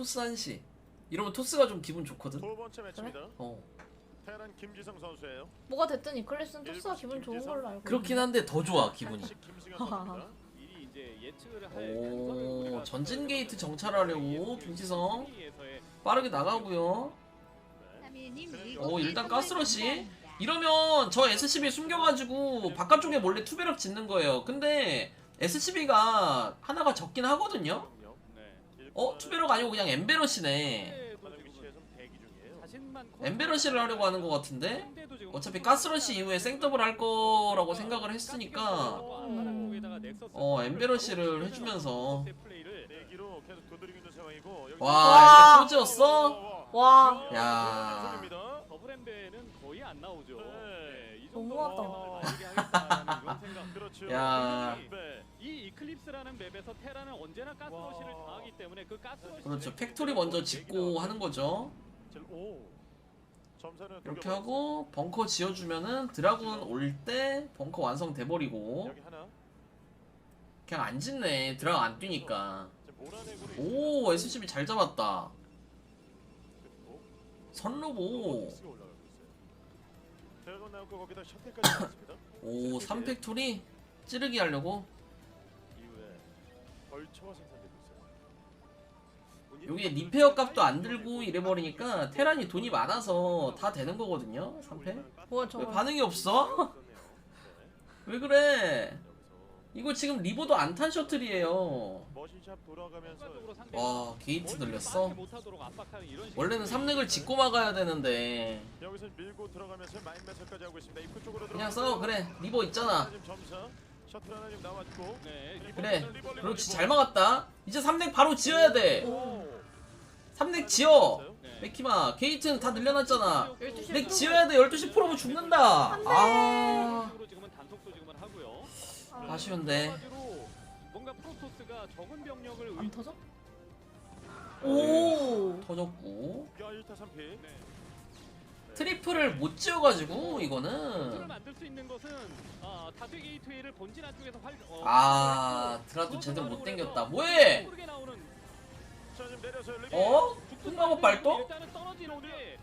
토스 한시. 이러면 토스가 좀 기분 좋거든. 두 번째 매치입니다. 어. 테란 김지성 선수예요. 뭐가 됐든 이클리스는 토스가 기분 좋은 걸로 알고 그렇긴 한데 더 좋아 기분이. 한식 김승현 선수입니다. 이 이제 예측을 할 우리가 전진 게이트 이 정찰하려고 김지성. 승리에서의 빠르게 나가고요. 오, 일단 가스러시. 이러면 저 SCB 숨겨가지고 바깥쪽에 몰래 투배력 짓는 거예요. 근데 SCB가 하나가 적긴 하거든요? 네. 어? 투배력 아니고 그냥 엠베러시네. 자신만 엠베러시를 하려고 하는 것 같은데 어차피 가스러시 이후에 생더블 할 거라고 생각을 했으니까 어, 엠베러시를 해주면서. 와 소지였어? 와 야. 선수입니다. 더블 엠베는 거의 안 나오죠. 네. 네, 이 너무하다. 그렇죠. 야. 네. 이 이클립스라는 맵에서 테라는 언제나 가스러시를 와. 당하기 때문에 그 가스러시 그렇죠 팩토리 먼저 짓고 하는 거죠 이렇게. 하고 벙커 지어주면은 드라군 올 때 벙커 완성돼 버리고 여기 하나. 그냥 안 짓네 드라가 안 뛰니까 오 SCB 잘 잡았다 선로보 드래곤 나오고 거기다 셔틀까지 나왔습니다. 오 3팩토리 찌르기 하려고 이후에 벌처가 생산되고 있어요. 여기에 리페어 값도 안 들고 이래버리니까 테란이 돈이 많아서 다 되는 거거든요 3패 뭐야 왜 저거 반응이 없어? 왜 그래 이거 지금 리버도 안탄 셔틀이에요. 머신샵 돌아가면서 와 게이트 늘렸어? 원래는 식으로 3렉을 짓고 막아야 되는데. 여기서 밀고 들어가면서 마인 매설까지 하고 있습니다. 입구 쪽으로 그냥 써 그래. 리버 있잖아. 지금 점사 셔틀 하나 지금 나왔고. 네, 그래. 그렇지 잘 막았다. 이제 3렉 바로 지어야 돼. 3렉 지어. 네. 맥키마 게이트는 다 늘려놨잖아. 12시 렉 지어야 돼. 12시 프로면 죽는다. 아 아쉬운데. 한마디로 뭔가 프로토스가 적은 병력을 의... 안 터져? 오! 터졌고. 야 1타 3피. 네. 트리플을 못 지어가지고 를 이거는. 만들 수 있는 것은 아, 다수 게이트웨이를 본진 안쪽에서 활 어, 아 드라도 제대로 못 당겼다. 뭐해? 모르게 나오는 자 지금 내려서 리버 어? 흑마법 발동? 일단은 떨어지는데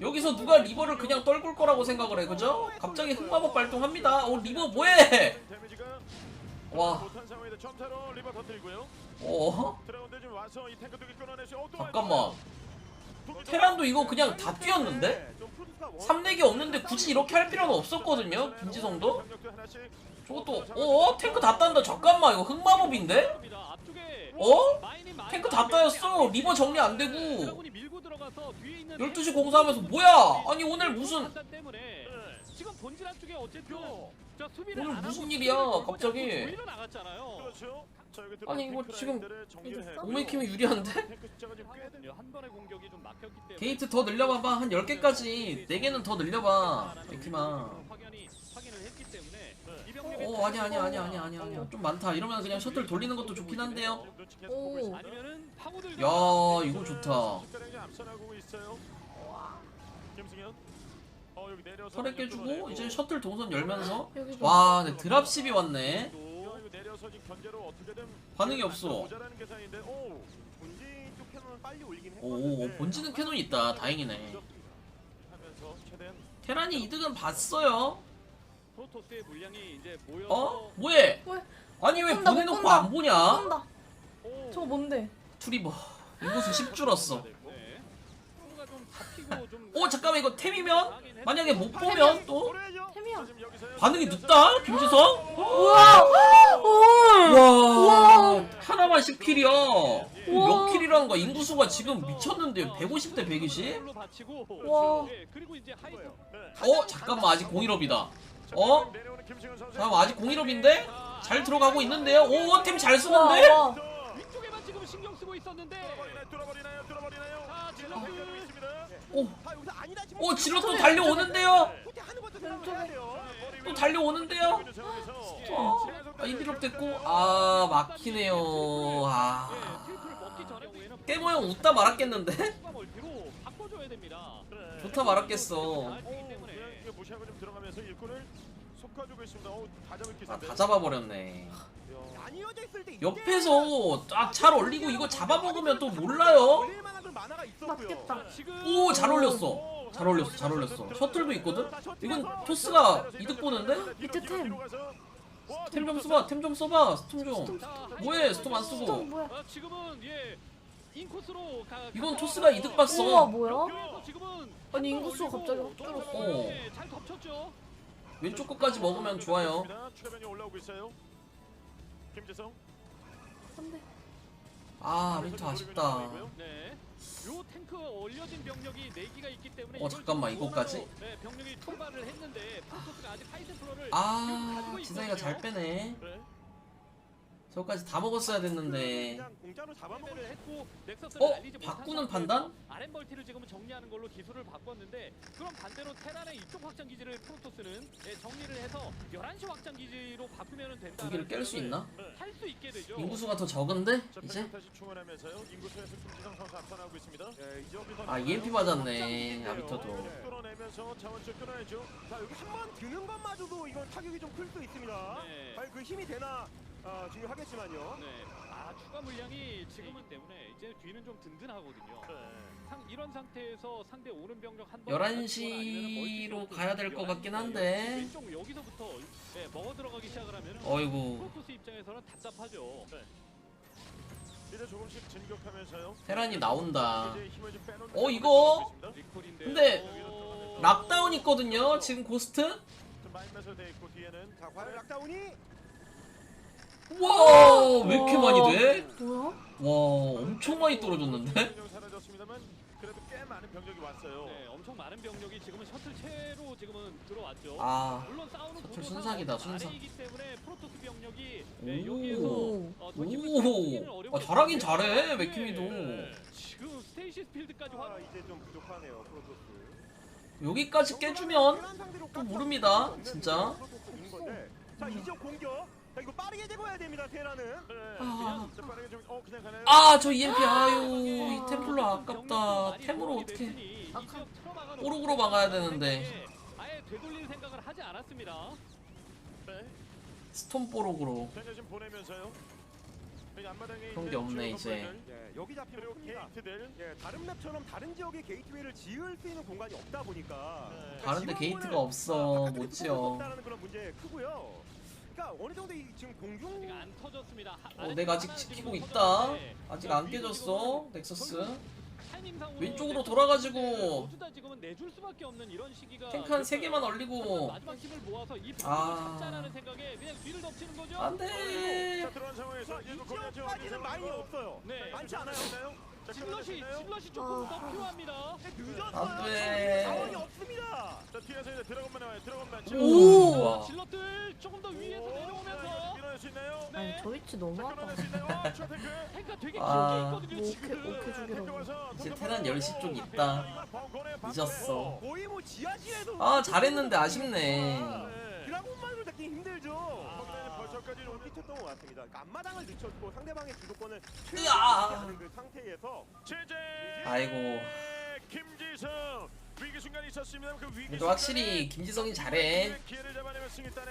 여기서 누가 리버를 그냥 떨굴 거라고 생각을 해 그죠? 갑자기 흑마법 발동합니다 어 리버 뭐해 와. 어? 어, 또 잠깐만 테란도 이거 그냥 다 뛰었는데? 좀 프로토스가 원- 3렉이 없는데 굳이 이렇게 할 필요는 없었거든요 김지성도 저것도 어? 탱크 다 딴다 잠깐만 이거 흑마법인데? 어? 많이 탱크 다 따였어 리버 정리 안 되고 드라군이 밀고 들어가서 뒤에 있는 12시 공사하면서 뭐야 아니 오늘 무슨 네. 지금 본진 안쪽에 어쨌든 자, 수비를 오늘 안 무슨 일이야, 갑자기. 그렇죠 아니, 이거 지금. 오메킴이 유리한데? 게이트 더 늘려봐봐 한 10개까지 4개는 더 늘려봐 맥키마 어 아니 아니 아니 아니 아니 아니. 좀 많다. 이러면 그냥 셔틀 돌리는 것도 좋긴 한데요. 오. 야 이거 좋다. 어 털에 깨주고 이제 셔틀 동선 열면서. 여기 좀 와 근데 드랍 10이 왔네. 어떻게든 반응이 없어. 모자라는 계산인데 오 본진. 본지는 캐논이 있다. 다행이네. 테란이 이득은 봤어요 프로토스의 물량이 이제 모여 어? 뭐해 왜? 아니 왜 본다, 못 보내놓고 본다. 안 보냐 쏜다 저거 뭔데? 투리버 인구수 10 줄었어 네. 좀오 잠깐만 이거 템이면? 만약에 못 보면 또? 템이야. 반응이 늦다 김지성? 우와 오와 하나만 10킬이야 우와. 몇 킬이라는 거야 인구수가 지금 미쳤는데 150 대 120? 걸로 받치고 와. 네, 그리고 이제 하이브 네. 어? 잠깐만 아직 공일업이다 자, 어? 김승현 선수. 잠깐만 아직 공일업인데? 잘 들어가고 있는데요? 오 템잘 와, 쓰는데? 와. 위쪽에만 지금 신경 쓰고 있었는데 뚫어버리나요? 뚫어버리나요? 자, 질럿을- 팽개치고 있습니다. 오, 아오 질러 또 달려오는데요? 또 달려오는데요? 어? 아, 인디럽 됐고 아 막히네요 아 네, 깨모 형 웃다 말았겠는데? 좋다 말았겠어 알기 때문에 무시하고 좀 들어가면서 일꾼을 쭉 가지고 있습니다. 어, 다 잡을 아, 기세인데. 다 잡아버렸네. 나뉘어져 있을 때 옆에서 딱 잘 올리고 이거 잡아먹으면 또 몰라요? 올릴 만한 건 만화가 있었고요. 맞겠다. 지금 오 잘 올렸어. 잘 올렸어 잘 올렸어. 셔틀도 있거든? 이건 토스가 이득 보는데? 밑에 템. 템 좀 써봐 템 좀 써봐 스톰 좀. 자, 뭐해 스톰 안 쓰고. 뭐야? 어, 지금은 예 인코스로 가. 이건 토스가 이득 봤어. 우와 뭐야? 지금은 아니, 인구수가 갑자기 확 줄었어. 잘 덮쳤죠. 왼쪽 끝까지 먹으면 좋아요. 추가변이 올라오고 있어요. 김재성. 안돼. 아 멘트 아쉽다. 네. 요 탱크 올려진 병력이 4기가 있기 때문에 어, 잠깐만, 이거까지? 네, 병력이 출발을 했는데 프로토스가 아직 하이템플러를 아 기상이가 잘 빼네. 네. 저까지 다 먹었어야 됐는데. 어? 바꾸는 판단? 아랫 멀티를 지금은 정리하는 걸로 기술을 바꿨는데 그럼 반대로 테란의 이쪽 확장 기지를 프로토스는 예, 정리를 해서 11시 확장 기지로 바꾸면 된다. 두 개를 깰 수 있나? 할 수 있게 되죠. 인구수가 더 적은데 자, 이제? 예, 아 EMP 맞았네 아비터도. 자 여기 한 번 드는 것마저도 이건 타격이 좀 클 수 있습니다. 네. 아니 그 힘이 되나 아, 중요하겠지만요. 네. 아 추가 물량이 지금은 때문에 이제 뒤는 좀 든든하거든요. 네. 상, 이런 상태에서 상대 오른 병력 한 11시 로 가야 될것 같긴 한데. 왼쪽 여기서부터 예, 먹어 들어가기 시작을 하면 어이구 프로토스 입장에서는 답답하죠. 이제 조금씩 진격하면서요. 테란이 나온다. 이제 힘을 좀 빼놓는 어, 이거? 리콜인데. 근데 어, 락다운 있거든요 지금 고스트? 좀 마인맷으로 돼 있고 뒤에는 자 과연 락다운이 와 왜 이렇게 많이 돼? 뭐야? 와 엄청 많이 떨어졌는데? 병력 사라졌습니다만 그래도 꽤 많은 병력이 왔어요. 네, 엄청 많은 병력이 지금은 셔틀 채로 지금은 들어왔죠. 아 물론 싸우는 셔틀 순삭이다, 순삭. 아래이기 때문에 프로토스 병력이 오. 네, 여기에서 어, 더 힘을 쓰기는 아, 잘하긴 텐데. 잘해, 맥키미도. 네, 지금 스테이시 스 필드까지 아, 활 이제 좀 부족하네요 프로토스. 여기까지 깨주면 또 모릅니다, 진짜. 자 이적 공격. 자 이거 빠르게 제거해야 됩니다 테라는. 네. 아. 자, 빠르게 좀, 어, 그냥 가나요? 아 저 EMP 아유 이 템플러 아깝다 템으로 어떻게 뽀록으로 막아야 되는데. 아예 되돌릴 생각을 하지 않았습니다. 네. 스톰 뽀록으로 병력 좀 보내면서요. 여기 앞마당에 그런 있는 게 없네, 이제. 건물들, 예, 여기 잡히면 그리고 큽니다. 게이트들. 예, 다른 맵처럼 다른 지역에 게이트웨이를 지을 수 있는 공간이 없다 보니까 네. 다른데 지원군을 게이트가 없어 바깥쪽에 못수 지어 없다는 그런 문제 크고요. 그러니까 어느 정도 이 지금 공중 아직 안 터졌습니다. 하- 어 내가 아직 하나는 지키고 있다 터졌는데 아직 자, 안 깨졌어 넥서스 타이밍상으로 왼쪽으로 돌아가지고 모두 다 지금은 내줄 수밖에 없는 이런 시기가 탱크 한 3개만 얼리고 마지막 힘을 모아서 이 아. 잡자라는 생각에 그냥 뒤를 덮치는 거죠. 안돼 자, 들어간 상황에서 이 이거 거리가 좀 지역까지는 어느 많이 없어요. 네. 많지 않아요. 자, 질럿이? 질럿이 조금 아. 더 필요합니다. 근데 늦었어요. 안 돼. 자원이 없습니다. 자, 뒤에서 이제 드래곤만 나와요. 드래곤만. 오 어, 와. 질럿들 수 있나요? 아니 네. 저 위치 너무하다. 수 있나요? 어. 탱크가 되게 아. 길게 있거든요 뭐 지금. 오케이, 오케이. 해주기로. 탱크 와서 이제 테란 보내고. 10시 쪽 있다. 늦었어. 거의 뭐아 잘했는데 아쉽네 네. 드라곤만으로 잡기 힘들죠. 아. 벌써까지 좀 끼쳤던 것 같습니다. 그러니까 앞마당을 늦췄고 상대방의 주도권을 으아. 최대한 하는 그 상태에서 제재. 아이고 김지성 위기 순간이 있었습니다. 그 위기 그래도 확실히 김지성이 잘해 기회를 잡아내면 승리 따내.